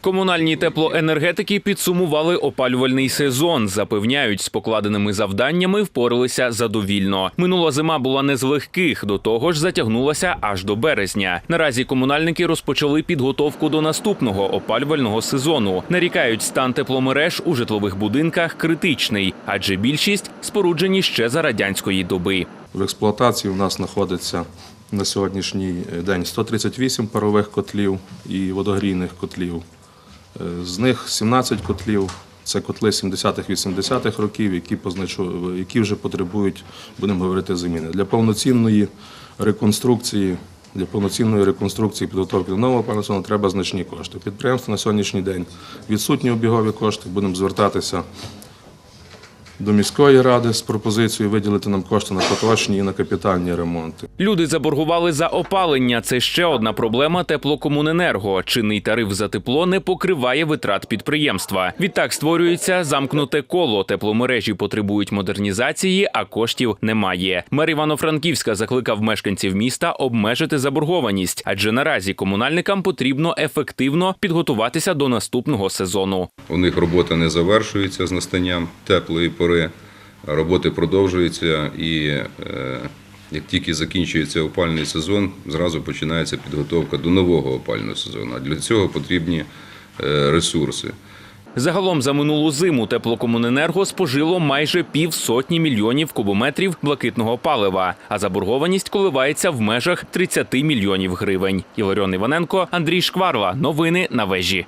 Комунальні теплоенергетики підсумували опалювальний сезон. Запевняють, з покладеними завданнями впоралися задовільно. Минула зима була не з легких, до того ж затягнулася аж до березня. Наразі комунальники розпочали підготовку до наступного опалювального сезону. Нарікають, стан тепломереж у житлових будинках критичний, адже більшість споруджені ще за радянської доби. В експлуатації у нас знаходиться на сьогоднішній день 138 парових котлів і водогрійних котлів. З них 17 котлів це котли 70-х-80-х років, які, позначу- які вже потребують, будемо говорити, заміни. Для повноцінної реконструкції, для повноцінної реконструкції підготовки до нового опалювального треба значні кошти. Підприємство на сьогоднішній день відсутні обігові кошти. Будемо звертатися до міської ради з пропозицією виділити нам кошти на поточні і на капітальні ремонти. Люди заборгували за опалення. Це ще одна проблема теплокомуненерго. Чинний тариф за тепло не покриває витрат підприємства. Відтак створюється замкнуте коло. Тепломережі потребують модернізації, а коштів немає. Мер Івано-Франківська закликав мешканців міста обмежити заборгованість, адже наразі комунальникам потрібно ефективно підготуватися до наступного сезону. У них робота не завершується з настанням теплої пори, роботи продовжуються і е, як тільки закінчується опальний сезон, зразу починається підготовка до нового опального сезону. А для цього потрібні е, ресурси. Загалом за минулу зиму теплокомуненерго спожило майже півсотні мільйонів кубометрів блакитного палива, а заборгованість коливається в межах 30 мільйонів гривень. Іларіон Іваненко, Андрій Шкварла. Новини на вежі.